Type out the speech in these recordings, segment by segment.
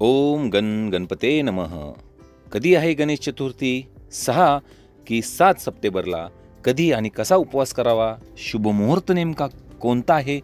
ओम गण गणपते नमः. कधी आहे गणेश चतुर्थी? सहा की सात सप्टेंबरला. कधी आणि कसा उपवास करावा? शुभ मुहूर्त नेमका कोणता आहे?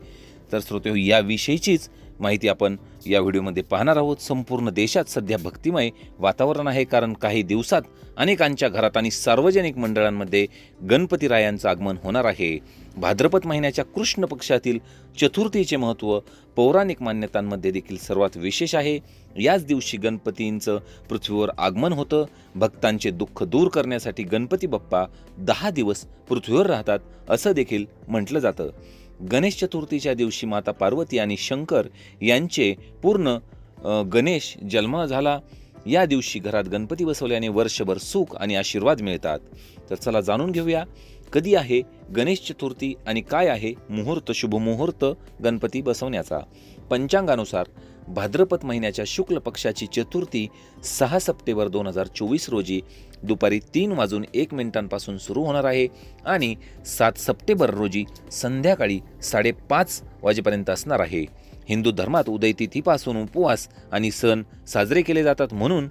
तर श्रोते हो, याविषयीचीच माहिती आपण या व्हिडिओमध्ये पाहणार आहोत. संपूर्ण देशात सध्या भक्तिमय वातावरण आहे कारण काही दिवसात अनेकांच्या घरात आणि सार्वजनिक मंडळांमध्ये गणपतीरायांचं आगमन होणार आहे. भाद्रपद महिन्याच्या कृष्ण पक्षातील चतुर्थीचे महत्त्व पौराणिक मान्यतांमध्ये देखील सर्वात विशेष आहे. याच दिवशी गणपतींचं पृथ्वीवर आगमन होतं. भक्तांचे दुःख दूर करण्यासाठी गणपती बाप्पा दहा दिवस पृथ्वीवर राहतात असं देखील म्हटलं जातं. गणेश चतुर्थीच्या दिवशी माता पार्वती आणि शंकर यांचे पूर्ण गणेश जन्म झाला. या दिवशी घरात गणपती बसवल्याने वर्षभर सुख आणि आशीर्वाद मिळतात. तर चला जाणून घेऊया. कधी आहे गणेश चतुर्थी आणि काय आहे मुहूर्त शुभमुहूर्त गणपती बसवण्याचा? पंचांगानुसार भाद्रपद महिन्याच्या शुक्ल पक्षाची चतुर्थी सहा सप्टेंबर दोन हजार चोवीस रोजी दुपारी तीन वाजून एक मिनिटांपासून सुरू होणार आहे आणि सात सप्टेंबर रोजी संध्याकाळी साडेपाच वाजेपर्यंत असणार आहे. हिंदू धर्मात उदयतिथीपासून उपवास आणि सण साजरे केले जातात म्हणून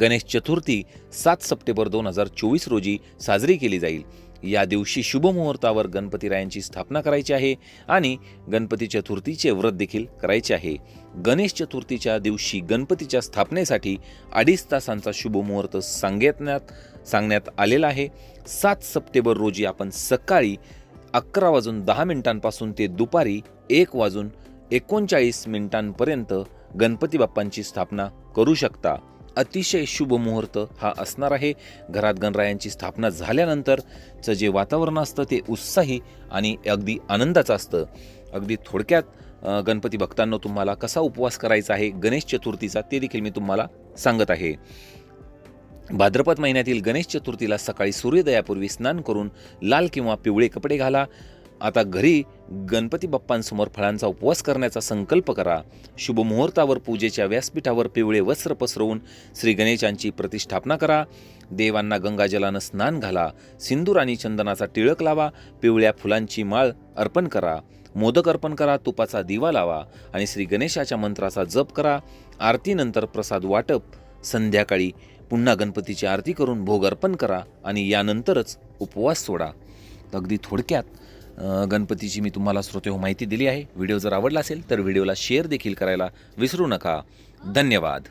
गणेश चतुर्थी सात सप्टेंबर दोन हजार चोवीस रोजी साजरी केली जाईल. या दिवशी शुभमुहूर्तावर गणपतीरायांची स्थापना करायची आहे आणि गणपती चतुर्थीचे व्रत देखील करायचे आहे. गणेश चतुर्थीच्या दिवशी गणपतीच्या स्थापनेसाठी अडीच तासांचा शुभमुहूर्त सांगण्यात सांगण्यात आलेला आहे. सात सप्टेंबर रोजी आपण सकाळी अकरा वाजून दहा मिनिटांपासून ते दुपारी एक वाजून एकोणचाळीस मिनिटांपर्यंत गणपती बाप्पांची स्थापना करू शकता. अतिशय शुभ मुहूर्त हा असणार आहे. घरात गणरायांची स्थापना झाल्यानंतरचं जे वातावरण असतं ते उत्साही आणि अगदी आनंदाचं असतं. अगदी थोडक्यात गणपती भक्तांनो तुम्हाला कसा उपवास करायचा आहे? गणेश चतुर्थीचा ते देखील मी तुम्हाला सांगत आहे. भाद्रपद महिन्यातील गणेश चतुर्थीला सकाळी सूर्योदयापूर्वी स्नान करून लाल किंवा पिवळे कपडे घाला. आता घरी गणपती बाप्पांसमोर फळांचा उपवास करण्याचा संकल्प करा. शुभमुहूर्तावर पूजेच्या व्यासपीठावर पिवळे वस्त्र पसरवून श्री गणेशांची प्रतिष्ठापना करा. देवांना गंगाजलानं स्नान घाला. सिंदूर आणि चंदनाचा टिळक लावा. पिवळ्या फुलांची माळ अर्पण करा. मोदक अर्पण करा. तुपाचा दिवा लावा. आणि श्री गणेशाच्या मंत्राचा जप करा. आरतीनंतर प्रसाद वाटप. संध्याकाळी पुन्हा गणपतीची आरती करून भोग अर्पण करा आणि यानंतरच उपवास सोडा. अगदी थोडक्यात गणपतीची मी तुम्हाला श्रोते हो माहिती दिली आहे. व्हिडिओ जर आवडला असेल तर व्हिडिओला शेअर देखील करायला विसरू नका. धन्यवाद.